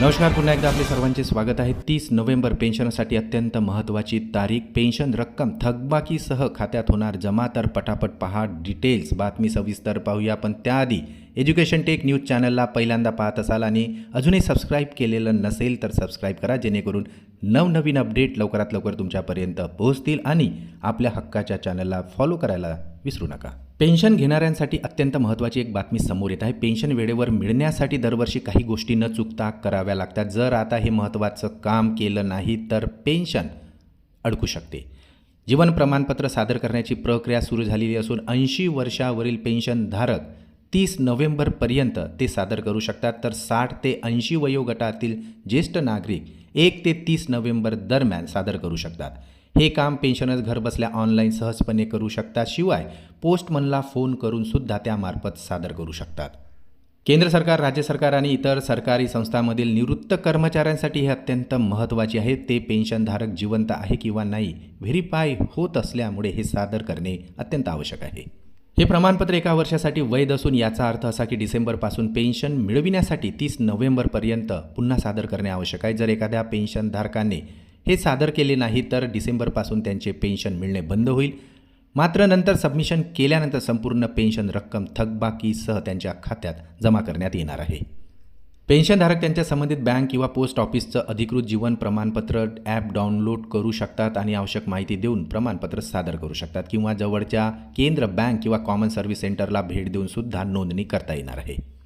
नमस्कार पुन्हा एकदा आपले सर्वांचे स्वागत आहे. तीस नोव्हेंबर पेन्शनसाठी अत्यंत महत्त्वाची तारीख. पेन्शन रक्कम थकबाकीसह खात्यात होणार जमा. तर पटापट पहा डिटेल्स. बातमी सविस्तर पाहूया पण त्याआधी एज्युकेशन टेक न्यूज चॅनलला पहिल्यांदा पाहत असाल आणि अजूनही सबस्क्राईब केलेलं नसेल तर सबस्क्राईब करा जेणेकरून नवनवीन अपडेट लवकरात लवकर तुमच्यापर्यंत पोहोचतील आणि आपल्या हक्काच्या चॅनलला फॉलो करायला विसरू नका. पेन्शन घेणाऱ्यांसाठी अत्यंत महत्त्वाची एक बातमी समोर येत आहे. पेन्शन वेळेवर मिळण्यासाठी दरवर्षी काही गोष्टी न चुकता कराव्या लागतात. जर आता हे महत्त्वाचं काम केलं नाही तर पेन्शन अडकू शकते. जीवन प्रमाणपत्र सादर करण्याची प्रक्रिया सुरू झालेली असून ऐंशी वर्षावरील पेन्शनधारक तीस नोव्हेंबरपर्यंत ते सादर करू शकतात. तर साठ ते ऐंशी वयोगटातील ज्येष्ठ नागरिक एक ते तीस नोव्हेंबर दरम्यान सादर करू शकतात. हे काम पेन्शनर्स घरबसल्या ऑनलाईन सहजपणे करू शकतात शिवाय पोस्टमनला फोन करूनसुद्धा त्यामार्फत सादर करू शकतात. केंद्र सरकार राज्य सरकार आणि इतर सरकारी संस्थांमधील निवृत्त कर्मचाऱ्यांसाठी हे अत्यंत महत्त्वाचे आहे. ते पेन्शनधारक जिवंत आहे किंवा नाही व्हेरीफाय होत असल्यामुळे हे सादर करणे अत्यंत आवश्यक आहे. हे प्रमाणपत्र एका वर्षासाठी वैध असून याचा अर्थ असा की डिसेंबरपासून पेन्शन मिळविण्यासाठी तीस नोव्हेंबरपर्यंत पुन्हा सादर करणे आवश्यक आहे. जर एखाद्या पेन्शनधारकाने हे सादर केले नाही तर डिसेंबरपासून त्यांचे पेन्शन मिळणे बंद होईल. मात्र नंतर सबमिशन केल्यानंतर संपूर्ण पेन्शन रक्कम थकबाकीसह त्यांच्या खात्यात जमा करण्यात येणार आहे. पेन्शनधारक त्यांच्या संबंधित बँक किंवा पोस्ट ऑफिसचं अधिकृत जीवन प्रमाणपत्र ॲप डाउनलोड करू शकतात आणि आवश्यक माहिती देऊन प्रमाणपत्र सादर करू शकतात किंवा जवळच्या केंद्र बँक किंवा कॉमन सर्व्हिस सेंटरला भेट देऊन सुद्धा नोंदणी करता येणार आहे.